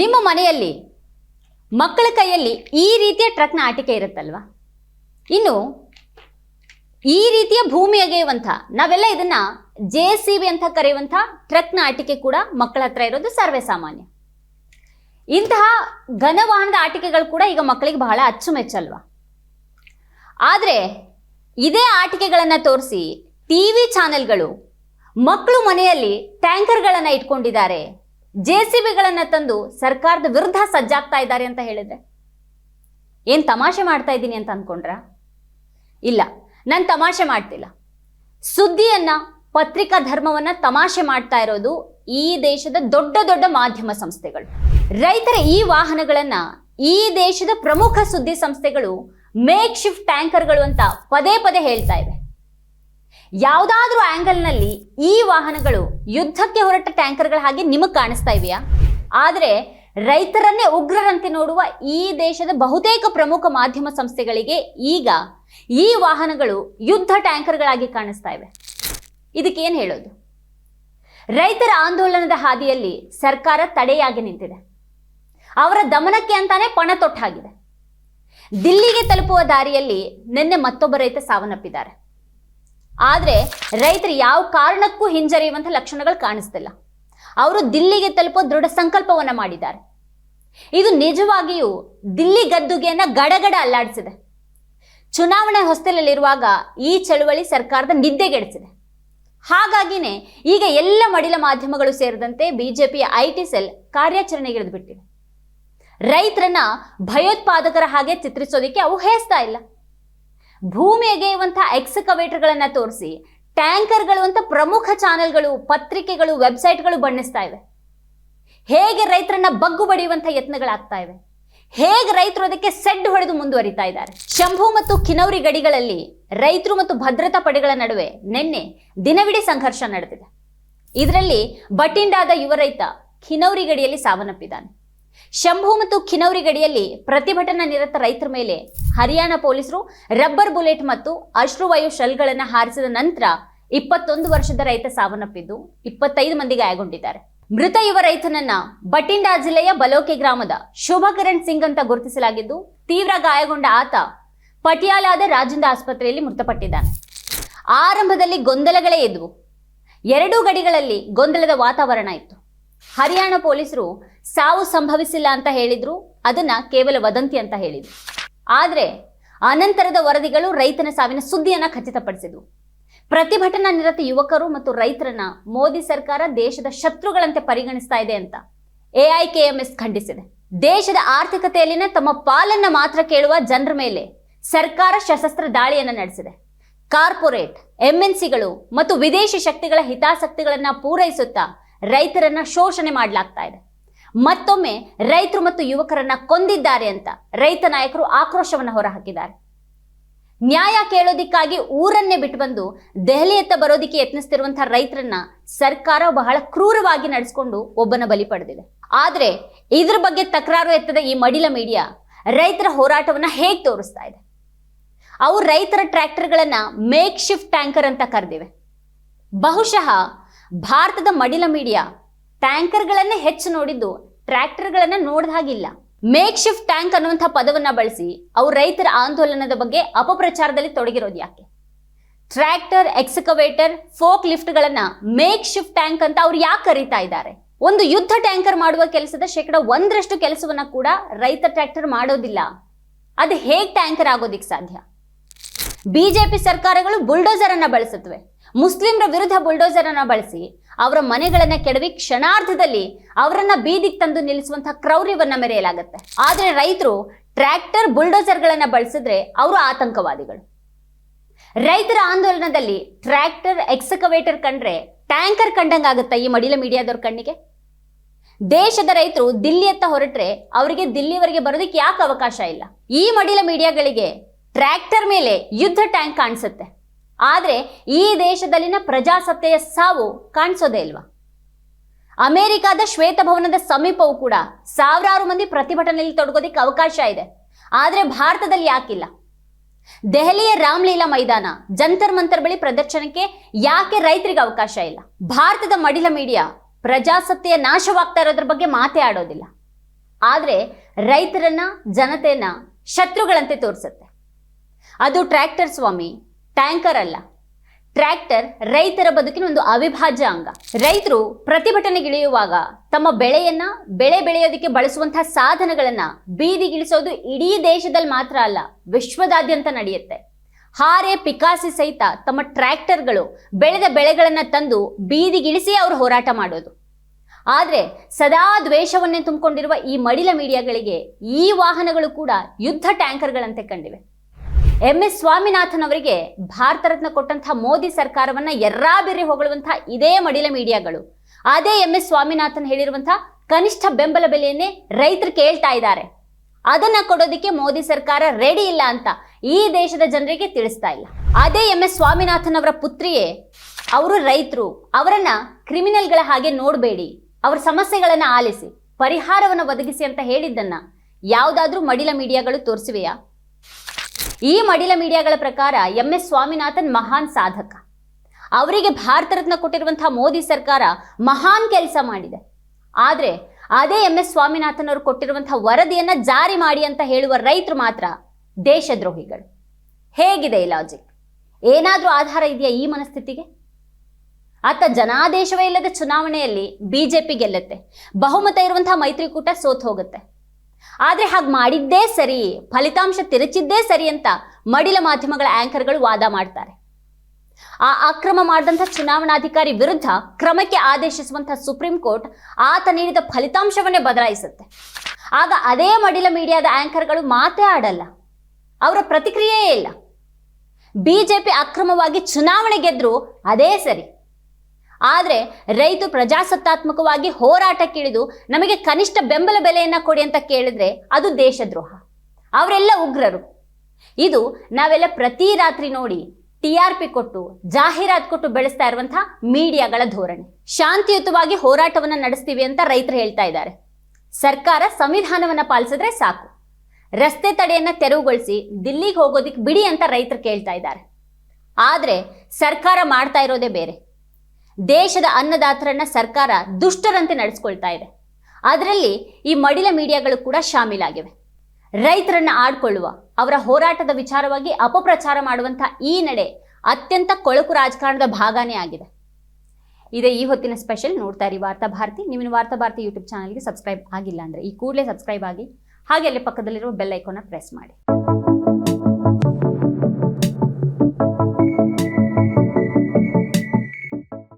ನಿಮ್ಮ ಮನೆಯಲ್ಲಿ ಮಕ್ಕಳ ಕೈಯಲ್ಲಿ ಈ ರೀತಿಯ ಟ್ರಕ್ನ ಆಟಿಕೆ ಇರುತ್ತಲ್ವಾ? ಇನ್ನು ಈ ರೀತಿಯ ಭೂಮಿ ಅಗೆಯುವಂಥ ನಾವೆಲ್ಲ ಇದನ್ನ ಜೆ ಸಿ ಬಿ ಅಂತ ಕರೆಯುವಂಥ ಟ್ರಕ್ನ ಆಟಿಕೆ ಕೂಡ ಮಕ್ಕಳ ಹತ್ರ ಇರೋದು ಸರ್ವೇ ಸಾಮಾನ್ಯ. ಇಂತಹ ಘನವಾಹನದ ಆಟಿಕೆಗಳು ಕೂಡ ಈಗ ಮಕ್ಕಳಿಗೆ ಬಹಳ ಅಚ್ಚುಮೆಚ್ಚಲ್ವಾ? ಆದರೆ ಇದೇ ಆಟಿಕೆಗಳನ್ನು ತೋರಿಸಿ ಟಿ ವಿ ಚಾನೆಲ್ಗಳು ಮಕ್ಕಳು ಮನೆಯಲ್ಲಿ ಟ್ಯಾಂಕರ್ಗಳನ್ನು ಇಟ್ಕೊಂಡಿದ್ದಾರೆ. ಜೆ ಸಿ ಬಿಗಳನ್ನು ತಂದು ಸರ್ಕಾರದ ವಿರುದ್ಧ ಸಜ್ಜಾಗ್ತಾ ಇದ್ದಾರೆ ಅಂತ ಹೇಳಿದ್ರೆ ಏನು ತಮಾಷೆ ಮಾಡ್ತಾ ಇದ್ದೀನಿ ಅಂತ ಅನ್ಕೊಂಡ್ರ? ಇಲ್ಲ, ನಾನು ತಮಾಷೆ ಮಾಡ್ತಿಲ್ಲ. ಸುದ್ದಿಯನ್ನ, ಪತ್ರಿಕಾ ಧರ್ಮವನ್ನ ತಮಾಷೆ ಮಾಡ್ತಾ ಇರೋದು ಈ ದೇಶದ ದೊಡ್ಡ ದೊಡ್ಡ ಮಾಧ್ಯಮ ಸಂಸ್ಥೆಗಳು. ರೈತರ ಈ ವಾಹನಗಳನ್ನ, ಈ ದೇಶದ ಪ್ರಮುಖ ಸುದ್ದಿ ಸಂಸ್ಥೆಗಳು ಮೇಕ್ ಶಿಫ್ಟ್ ಟ್ಯಾಂಕರ್ಗಳು ಅಂತ ಪದೇ ಪದೇ ಹೇಳ್ತಾ ಇವೆ. ಯಾವುದಾದ್ರೂ ಆಂಗಲ್ನಲ್ಲಿ ಈ ವಾಹನಗಳು ಯುದ್ಧಕ್ಕೆ ಹೊರಟ ಟ್ಯಾಂಕರ್ಗಳ ಹಾಗೆ ನಿಮಗೆ ಕಾಣಿಸ್ತಾ ಇವೆಯಾ ಆದರೆ ರೈತರನ್ನೇ ಉಗ್ರರಂತೆ ನೋಡುವ ಈ ದೇಶದ ಬಹುತೇಕ ಪ್ರಮುಖ ಮಾಧ್ಯಮ ಸಂಸ್ಥೆಗಳಿಗೆ ಈಗ ಈ ವಾಹನಗಳು ಯುದ್ಧ ಟ್ಯಾಂಕರ್ಗಳಾಗಿ ಕಾಣಿಸ್ತಾ ಇವೆ. ಇದಕ್ಕೇನು ಹೇಳೋದು? ರೈತರ ಆಂದೋಲನದ ಹಾದಿಯಲ್ಲಿ ಸರ್ಕಾರ ತಡೆಯಾಗಿ ನಿಂತಿದೆ. ಅವರ ದಮನಕ್ಕೆ ಅಂತಾನೆ ಪಣ ತೊಟ್ಟಾಗಿದೆ. ದಿಲ್ಲಿಗೆ ತಲುಪುವ ದಾರಿಯಲ್ಲಿ ನಿನ್ನೆ ಮತ್ತೊಬ್ಬ ರೈತ ಸಾವನ್ನಪ್ಪಿದ್ದಾರೆ. ಆದರೆ ರೈತರು ಯಾವ ಕಾರಣಕ್ಕೂ ಹಿಂಜರಿಯುವಂಥ ಲಕ್ಷಣಗಳು ಕಾಣಿಸ್ತಿಲ್ಲ. ಅವರು ದಿಲ್ಲಿಗೆ ತಲುಪೋ ದೃಢ ಸಂಕಲ್ಪವನ್ನ ಮಾಡಿದ್ದಾರೆ. ಇದು ನಿಜವಾಗಿಯೂ ದಿಲ್ಲಿ ಗದ್ದುಗೆಯನ್ನ ಗಡಗಡ ಅಲ್ಲಾಡಿಸಿದೆ. ಚುನಾವಣೆ ಹೊಸ್ತಿಲಲ್ಲಿರುವಾಗ ಈ ಚಳುವಳಿ ಸರ್ಕಾರದ ನಿದ್ದೆಗೆಡಿಸಿದೆ. ಹಾಗಾಗಿನೇ ಈಗ ಎಲ್ಲ ಮಡಿಲ ಮಾಧ್ಯಮಗಳು ಸೇರಿದಂತೆ ಬಿಜೆಪಿಯ ಐ ಟಿ ಸೆಲ್ ಕಾರ್ಯಾಚರಣೆಗಿಳಿದು ಬಿಟ್ಟಿದೆ. ರೈತರನ್ನ ಭಯೋತ್ಪಾದಕರ ಹಾಗೆ ಚಿತ್ರಿಸೋದಕ್ಕೆ ಅವು ಹೇಸ್ತಾ ಇಲ್ಲ. ಭೂಮಿ ಎಗೆಯುವಂತಹ ಎಕ್ಸ್ಕವೇಟರ್ಗಳನ್ನ ತೋರಿಸಿ, ಟ್ಯಾಂಕರ್ಗಳು ಅಂತ ಪ್ರಮುಖ ಚಾನೆಲ್ಗಳು, ಪತ್ರಿಕೆಗಳು, ವೆಬ್ಸೈಟ್ಗಳು ಬಣ್ಣಿಸ್ತಾ ಇವೆ. ಹೇಗೆ ರೈತರನ್ನ ಬಗ್ಗು ಬಡಿಯುವಂಥ ಯತ್ನಗಳಾಗ್ತಾ ಇವೆ. ಹೇಗೆ ರೈತರು ಅದಕ್ಕೆ ಸೆಡ್ ಹೊಡೆದು ಮುಂದುವರಿತಾ ಇದ್ದಾರೆ. ಶಂಭು ಮತ್ತು ಕಿನೌರಿ ಗಡಿಗಳಲ್ಲಿ ರೈತರು ಮತ್ತು ಭದ್ರತಾ ಪಡೆಗಳ ನಡುವೆ ನಿನ್ನೆ ದಿನವಿಡೀ ಸಂಘರ್ಷ ನಡೆದಿದೆ. ಇದರಲ್ಲಿ ಬಟಿಂಡಾದ ಯುವ ರೈತ ಕಿನೌರಿ ಗಡಿಯಲ್ಲಿ ಸಾವನ್ನಪ್ಪಿದ್ದಾನೆ. ಶಂಭು ಮತ್ತು ಖಿನೌರಿ ಗಡಿಯಲ್ಲಿ ಪ್ರತಿಭಟನಾ ನಿರತ ರೈತರ ಮೇಲೆ ಹರಿಯಾಣ ಪೊಲೀಸರು ರಬ್ಬರ್ ಬುಲೆಟ್ ಮತ್ತು ಅಶ್ರುವಾಯು ಶೆಲ್ಗಳನ್ನು ಹಾರಿಸಿದ ನಂತರ ಇಪ್ಪತ್ತೊಂದು ವರ್ಷದ ರೈತ ಸಾವನ್ನಪ್ಪಿದ್ದು ಇಪ್ಪತ್ತೈದು ಮಂದಿ ಗಾಯಗೊಂಡಿದ್ದಾರೆ ಮೃತ ಯುವ ರೈತನನ್ನ ಬಟಿಂಡಾ ಜಿಲ್ಲೆಯ ಬಲೋಕೆ ಗ್ರಾಮದ ಶುಭಕರಣ್ ಸಿಂಗ್ ಅಂತ ಗುರುತಿಸಲಾಗಿದ್ದು ತೀವ್ರ ಗಾಯಗೊಂಡ ಆತ ಪಟಿಯಾಲಾದ ರಾಜೇಂದ್ರ ಆಸ್ಪತ್ರೆಯಲ್ಲಿ ಮೃತಪಟ್ಟಿದ್ದಾನೆ. ಆರಂಭದಲ್ಲಿ ಗೊಂದಲಗಳೇ ಇದ್ವು ಎರಡೂ ಗಡಿಗಳಲ್ಲಿ ಗೊಂದಲದ ವಾತಾವರಣ ಇತ್ತು. ಹರಿಯಾಣ ಪೊಲೀಸರು ಸಾವು ಸಂಭವಿಸಿಲ್ಲ ಅಂತ ಹೇಳಿದ್ರು, ಅದನ್ನ ಕೇವಲ ವದಂತಿ ಅಂತ ಹೇಳಿದ್ರು. ಆದ್ರೆ ಅನಂತರದ ವರದಿಗಳು ರೈತನ ಸಾವಿನ ಸುದ್ದಿಯನ್ನ ಖಚಿತಪಡಿಸಿದ್ವು. ಪ್ರತಿಭಟನಾ ನಿರತ ಯುವಕರು ಮತ್ತು ರೈತರನ್ನ ಮೋದಿ ಸರ್ಕಾರ ದೇಶದ ಶತ್ರುಗಳಂತೆ ಪರಿಗಣಿಸ್ತಾ ಇದೆ ಅಂತ ಎಐಕೆಎಂಎಸ್ ಖಂಡಿಸಿದೆ. ದೇಶದ ಆರ್ಥಿಕತೆಯಲ್ಲಿನ ತಮ್ಮ ಪಾಲನ್ನ ಮಾತ್ರ ಕೇಳುವ ಜನರ ಮೇಲೆ ಸರ್ಕಾರ ಸಶಸ್ತ್ರ ದಾಳಿಯನ್ನ ನಡೆಸಿದೆ. ಕಾರ್ಪೊರೇಟ್, ಎಂಎನ್ಸಿಗಳು ಮತ್ತು ವಿದೇಶಿ ಶಕ್ತಿಗಳ ಹಿತಾಸಕ್ತಿಗಳನ್ನ ಪೂರೈಸುತ್ತಾ ರೈತರನ್ನ ಶೋಷಣೆ ಮಾಡಲಾಗ್ತಾ ಇದೆ. ಮತ್ತೊಮ್ಮೆ ರೈತರು ಮತ್ತು ಯುವಕರನ್ನ ಕೊಂದಿದ್ದಾರೆ ಅಂತ ರೈತ ನಾಯಕರು ಆಕ್ರೋಶವನ್ನ ಹೊರಹಾಕಿದ್ದಾರೆ. ನ್ಯಾಯ ಕೇಳೋದಿಕ್ಕಾಗಿ ಊರನ್ನೇ ಬಿಟ್ಟು ಬಂದು ದೆಹಲಿಯತ್ತ ಬರೋದಿಕ್ಕೆ ಯತ್ನಿಸ್ತಿರುವಂತಹ ರೈತರನ್ನ ಸರ್ಕಾರ ಬಹಳ ಕ್ರೂರವಾಗಿ ನಡೆಸಿಕೊಂಡು ಒಬ್ಬನ ಬಲಿ ಪಡೆದಿದೆ. ಆದ್ರೆ ಇದ್ರ ಬಗ್ಗೆ ತಕರಾರು ಎತ್ತದ ಈ ಮಡಿಲ ಮೀಡಿಯಾ ರೈತರ ಹೋರಾಟವನ್ನ ಹೇಗೆ ತೋರಿಸ್ತಾ ಇದೆ? ಅವು ರೈತರ ಟ್ರ್ಯಾಕ್ಟರ್ಗಳನ್ನ ಮೇಕ್ ಶಿಫ್ಟ್ ಟ್ಯಾಂಕರ್ ಅಂತ ಕರೆದಿವೆ. ಬಹುಶಃ ಭಾರತದ ಮಡಿಲ ಮೀಡಿಯಾ ಟ್ಯಾಂಕರ್ಗಳನ್ನೇ ಹೆಚ್ಚು ನೋಡಿದ್ದು ಟ್ರ್ಯಾಕ್ಟರ್ಗಳನ್ನ ನೋಡಿದ ಹಾಗಿಲ್ಲ. ಮೇಕ್ ಶಿಫ್ಟ್ ಟ್ಯಾಂಕ್ ಅನ್ನುವಂಥ ಪದವನ್ನ ಬಳಸಿ ಅವು ರೈತರ ಆಂದೋಲನದ ಬಗ್ಗೆ ಅಪಪ್ರಚಾರದಲ್ಲಿ ತೊಡಗಿರೋದು ಯಾಕೆ? ಟ್ರ್ಯಾಕ್ಟರ್ ಎಕ್ಸ್ಕವೇಟರ್ ಫೋಕ್ ಲಿಫ್ಟ್ಗಳನ್ನ ಮೇಕ್ ಶಿಫ್ಟ್ ಟ್ಯಾಂಕ್ ಅಂತ ಅವ್ರು ಯಾಕೆ ಕರೀತಾ ಇದ್ದಾರೆ? ಒಂದು ಯುದ್ಧ ಟ್ಯಾಂಕರ್ ಮಾಡುವ ಕೆಲಸದ ಶೇಕಡ ಒಂದರಷ್ಟು ಕೆಲಸವನ್ನ ಕೂಡ ರೈತ ಟ್ರ್ಯಾಕ್ಟರ್ ಮಾಡೋದಿಲ್ಲ. ಅದು ಹೇಗೆ ಟ್ಯಾಂಕರ್ ಆಗೋದಿಕ್ ಸಾಧ್ಯ? ಬಿಜೆಪಿ ಸರ್ಕಾರಗಳು ಬುಲ್ಡೋಸರ್ ಅನ್ನ ಬಳಸುತ್ತವೆ. ಮುಸ್ಲಿಂರ ವಿರುದ್ಧ ಬುಲ್ಡೋಸರ್ ಅನ್ನ ಬಳಸಿ ಅವರ ಮನೆಗಳನ್ನ ಕೆಡವಿ ಕ್ಷಣಾರ್ಧದಲ್ಲಿ ಅವರನ್ನ ಬೀದಿಗೆ ತಂದು ನಿಲ್ಲಿಸುವಂತಹ ಕ್ರೌರ್ಯವನ್ನ ಮೆರೆಯಲಾಗುತ್ತೆ. ಆದ್ರೆ ರೈತರು ಟ್ರ್ಯಾಕ್ಟರ್ ಬುಲ್ಡೋಸರ್ಗಳನ್ನ ಬಳಸಿದ್ರೆ ಅವರು ಆತಂಕವಾದಿಗಳು. ರೈತರ ಆಂದೋಲನದಲ್ಲಿ ಟ್ರ್ಯಾಕ್ಟರ್ ಎಕ್ಸಕವೇಟರ್ ಕಂಡ್ರೆ ಟ್ಯಾಂಕರ್ ಕಂಡಂಗಾಗುತ್ತಾ ಈ ಮಡಿಲ ಮೀಡಿಯಾದವ್ರ ಕಣ್ಣಿಗೆ? ದೇಶದ ರೈತರು ದಿಲ್ಲಿಯತ್ತ ಹೊರಟ್ರೆ ಅವರಿಗೆ ದಿಲ್ಲಿವರೆಗೆ ಬರೋದಕ್ಕೆ ಯಾಕೆ ಅವಕಾಶ ಇಲ್ಲ? ಈ ಮಡಿಲ ಮೀಡಿಯಾಗಳಿಗೆ ಟ್ರ್ಯಾಕ್ಟರ್ ಮೇಲೆ ಯುದ್ಧ ಟ್ಯಾಂಕ್ ಕಾಣಿಸುತ್ತೆ. ಆದರೆ ಈ ದೇಶದಲ್ಲಿನ ಪ್ರಜಾಸತ್ತೆಯ ಸಾವು ಕಾಣಿಸೋದೇ ಇಲ್ವಾ? ಅಮೆರಿಕಾದ ಶ್ವೇತಭವನದ ಸಮೀಪವೂ ಕೂಡ ಸಾವಿರಾರು ಮಂದಿ ಪ್ರತಿಭಟನೆಯಲ್ಲಿ ತೊಡಗೋದಿಕ್ಕೆ ಅವಕಾಶ ಇದೆ. ಆದರೆ ಭಾರತದಲ್ಲಿ ಯಾಕಿಲ್ಲ? ದೆಹಲಿಯ ರಾಮ್ಲೀಲಾ ಮೈದಾನ ಜಂತರ್ ಮಂತರ್ ಬಳಿ ಪ್ರದರ್ಶನಕ್ಕೆ ಯಾಕೆ ರೈತರಿಗೆ ಅವಕಾಶ ಇಲ್ಲ? ಭಾರತದ ಮಡಿಲ ಮೀಡಿಯಾ ಪ್ರಜಾಸತ್ತೆಯ ನಾಶವಾಗ್ತಾ ಇರೋದ್ರ ಬಗ್ಗೆ ಮಾತೇ ಆಡೋದಿಲ್ಲ. ಆದರೆ ರೈತರನ್ನ, ಜನತೆಯನ್ನ ಶತ್ರುಗಳಂತೆ ತೋರಿಸುತ್ತೆ. ಅದು ಟ್ರ್ಯಾಕ್ಟರ್ ಸ್ವಾಮಿ ಟ್ಯಾಂಕರ್ ಅಲ್ಲ, ಟ್ರ್ಯಾಕ್ಟರ್ ರೈತರ ಬದುಕಿನ ಒಂದು ಅವಿಭಾಜ್ಯ ಅಂಗ. ರೈತರು ಪ್ರತಿಭಟನೆಗಿಳಿಯುವಾಗ ತಮ್ಮ ಬೆಳೆಯನ್ನ ಬೆಳೆ ಬೆಳೆಯೋದಕ್ಕೆ ಬಳಸುವಂತಹ ಸಾಧನಗಳನ್ನ ಬೀದಿಗಿಳಿಸೋದು ಇಡೀ ದೇಶದಲ್ಲಿ ಮಾತ್ರ ಅಲ್ಲ, ವಿಶ್ವದಾದ್ಯಂತ ನಡೆಯುತ್ತೆ. ಹಾರೆ ಪಿಕಾಸಿ ಸಹಿತ ತಮ್ಮ ಟ್ರ್ಯಾಕ್ಟರ್ಗಳು ಬೆಳೆದ ಬೆಳೆಗಳನ್ನ ತಂದು ಬೀದಿಗಿಳಿಸಿ ಅವರು ಹೋರಾಟ ಮಾಡೋದು. ಆದರೆ ಸದಾ ದ್ವೇಷವನ್ನೇ ತುಂಬಿಕೊಂಡಿರುವ ಈ ಮಡಿಲ ಮೀಡಿಯಾಗಳಿಗೆ ಈ ವಾಹನಗಳು ಕೂಡ ಯುದ್ಧ ಟ್ಯಾಂಕರ್ಗಳಂತೆ ಕಂಡಿವೆ. ಎಂ ಎಸ್ ಸ್ವಾಮಿನಾಥನ್ ಅವರಿಗೆ ಭಾರತ ರತ್ನ ಕೊಟ್ಟಂತಹ ಮೋದಿ ಸರ್ಕಾರವನ್ನ ಎರ್ರಾಬಿರ್ರಿ ಹೊಗಳುವಂತಹ ಇದೇ ಮಡಿಲ ಮೀಡಿಯಾಗಳು. ಅದೇ ಎಂ ಎಸ್ ಸ್ವಾಮಿನಾಥನ್ ಹೇಳಿರುವಂತಹ ಕನಿಷ್ಠ ಬೆಂಬಲ ಬೆಲೆಯನ್ನೇ ರೈತರು ಕೇಳ್ತಾ ಇದ್ದಾರೆ. ಅದನ್ನ ಕೊಡೋದಕ್ಕೆ ಮೋದಿ ಸರ್ಕಾರ ರೆಡಿ ಇಲ್ಲ ಅಂತ ಈ ದೇಶದ ಜನರಿಗೆ ತಿಳಿಸ್ತಾ ಇಲ್ಲ. ಅದೇ ಎಂ ಎಸ್ ಸ್ವಾಮಿನಾಥನ್ ಅವರ ಪುತ್ರಿಯೇ, ಅವರು ರೈತರು, ಅವರನ್ನ ಕ್ರಿಮಿನಲ್ಗಳ ಹಾಗೆ ನೋಡಬೇಡಿ, ಅವ್ರ ಸಮಸ್ಯೆಗಳನ್ನ ಆಲಿಸಿ, ಪರಿಹಾರವನ್ನು ಒದಗಿಸಿ ಅಂತ ಹೇಳಿದ್ದನ್ನ ಯಾವುದಾದ್ರೂ ಮಡಿಲ ಮೀಡಿಯಾಗಳು ತೋರಿಸಿವೆಯಾ? ಈ ಮಡಿಲ ಮೀಡಿಯಾಗಳ ಪ್ರಕಾರ ಎಂ ಎಸ್ ಸ್ವಾಮಿನಾಥನ್ ಮಹಾನ್ ಸಾಧಕ. ಅವರಿಗೆ ಭಾರತ ರತ್ನ ಕೊಟ್ಟಿರುವಂತಹ ಮೋದಿ ಸರ್ಕಾರ ಮಹಾನ್ ಕೆಲಸ ಮಾಡಿದೆ. ಆದ್ರೆ ಅದೇ ಎಂ ಎಸ್ ಸ್ವಾಮಿನಾಥನ್ ಅವರು ಕೊಟ್ಟಿರುವಂತಹ ವರದಿಯನ್ನ ಜಾರಿ ಮಾಡಿ ಅಂತ ಹೇಳುವ ರೈತರು ಮಾತ್ರ ದೇಶದ್ರೋಹಿಗಳು. ಹೇಗಿದೆ ಈ ಲಾಜಿಕ್ ಏನಾದ್ರೂ ಆಧಾರ ಇದೆಯಾ ಈ ಮನಸ್ಥಿತಿಗೆ? ಆತ ಜನಾದೇಶವೇ ಇಲ್ಲದ ಚುನಾವಣೆಯಲ್ಲಿ ಬಿಜೆಪಿ ಗೆಲ್ಲುತ್ತೆ. ಬಹುಮತ ಇರುವಂತಹ ಮೈತ್ರಿಕೂಟ ಸೋತ್ ಹೋಗುತ್ತೆ. ಆದ್ರೆ ಹಾಗೆ ಮಾಡಿದ್ದೇ ಸರಿ, ಫಲಿತಾಂಶ ತಿರುಚಿದ್ದೇ ಸರಿ ಅಂತ ಮಡಿಲ ಮಾಧ್ಯಮಗಳ ಆಂಕರ್ಗಳು ವಾದ ಮಾಡ್ತಾರೆ. ಆ ಅಕ್ರಮ ಮಾಡಿದಂಥ ಚುನಾವಣಾಧಿಕಾರಿ ವಿರುದ್ಧ ಕ್ರಮಕ್ಕೆ ಆದೇಶಿಸುವಂತಹ ಸುಪ್ರೀಂ ಕೋರ್ಟ್ ಆತ ನೀಡಿದ ಫಲಿತಾಂಶವನ್ನೇ ಬದಲಾಯಿಸುತ್ತೆ. ಆಗ ಅದೇ ಮಡಿಲ ಮೀಡಿಯಾದ ಆಂಕರ್ಗಳು ಮಾತೇ ಆಡಲ್ಲ. ಅವರ ಪ್ರತಿಕ್ರಿಯೆಯೇ ಇಲ್ಲ. ಬಿಜೆಪಿ ಅಕ್ರಮವಾಗಿ ಚುನಾವಣೆ ಗೆದ್ರು ಅದೇ ಸರಿ. ಆದರೆ ರೈತ ಪ್ರಜಾಸತ್ತಾತ್ಮಕವಾಗಿ ಹೋರಾಟಕ್ಕಿಳಿದು ನಮಗೆ ಕನಿಷ್ಠ ಬೆಂಬಲ ಬೆಲೆಯನ್ನ ಕೊಡಿ ಅಂತ ಕೇಳಿದ್ರೆ ಅದು ದೇಶದ್ರೋಹ. ಅವರೆಲ್ಲ ಉಗ್ರರು. ಇದು ನಾವೆಲ್ಲ ಪ್ರತಿ ರಾತ್ರಿ ನೋಡಿ ಟಿ ಆರ್ ಪಿ ಕೊಟ್ಟು, ಜಾಹೀರಾತು ಕೊಟ್ಟು ಬೆಳೆಸ್ತಾ ಇರುವಂತಹ ಮೀಡಿಯಾಗಳ ಧೋರಣೆ. ಶಾಂತಿಯುತವಾಗಿ ಹೋರಾಟವನ್ನ ನಡೆಸ್ತೀವಿ ಅಂತ ರೈತರು ಹೇಳ್ತಾ ಇದ್ದಾರೆ. ಸರ್ಕಾರ ಸಂವಿಧಾನವನ್ನ ಪಾಲಿಸಿದ್ರೆ ಸಾಕು. ರಸ್ತೆ ತಡೆಯನ್ನ ತೆರವುಗೊಳಿಸಿ ದಿಲ್ಲಿಗೆ ಹೋಗೋದಿಕ್ ಬಿಡಿ ಅಂತ ರೈತರು ಕೇಳ್ತಾ ಇದ್ದಾರೆ. ಆದ್ರೆ ಸರ್ಕಾರ ಮಾಡ್ತಾ ಇರೋದೇ ಬೇರೆ. ದೇಶದ ಅನ್ನದಾತರನ್ನ ಸರ್ಕಾರ ದುಷ್ಟರಂತೆ ನಡೆಸ್ಕೊಳ್ತಾ ಇದೆ. ಅದರಲ್ಲಿ ಈ ಮಡಿಲ ಮೀಡಿಯಾಗಳು ಕೂಡ ಶಾಮೀಲಾಗಿವೆ. ರೈತರನ್ನ ಆಡ್ಕೊಳ್ಳುವ, ಅವರ ಹೋರಾಟದ ವಿಚಾರವಾಗಿ ಅಪಪ್ರಚಾರ ಮಾಡುವಂತಹ ಈ ನಡೆ ಅತ್ಯಂತ ಕೊಳಕು ರಾಜಕಾರಣದ ಭಾಗನೇ ಆಗಿದೆ. ಇದೇ ಈ ಹೊತ್ತಿನ ಸ್ಪೆಷಲ್ ನೋಡ್ತಾ ಇರಿ ವಾರ್ತಾ ಭಾರತಿ. ನಿಮ್ಮ ವಾರ್ತಾ ಭಾರತಿ ಯೂಟ್ಯೂಬ್ ಚಾನಲ್ಗೆ ಸಬ್ಸ್ಕ್ರೈಬ್ ಆಗಿಲ್ಲ ಅಂದ್ರೆ ಈ ಕೂಡಲೇ ಸಬ್ಸ್ಕ್ರೈಬ್ ಆಗಿ ಹಾಗೆ ಅಲ್ಲಿ ಪಕ್ಕದಲ್ಲಿರುವ ಬೆಲ್ ಐಕೋನ ಪ್ರೆಸ್ ಮಾಡಿ.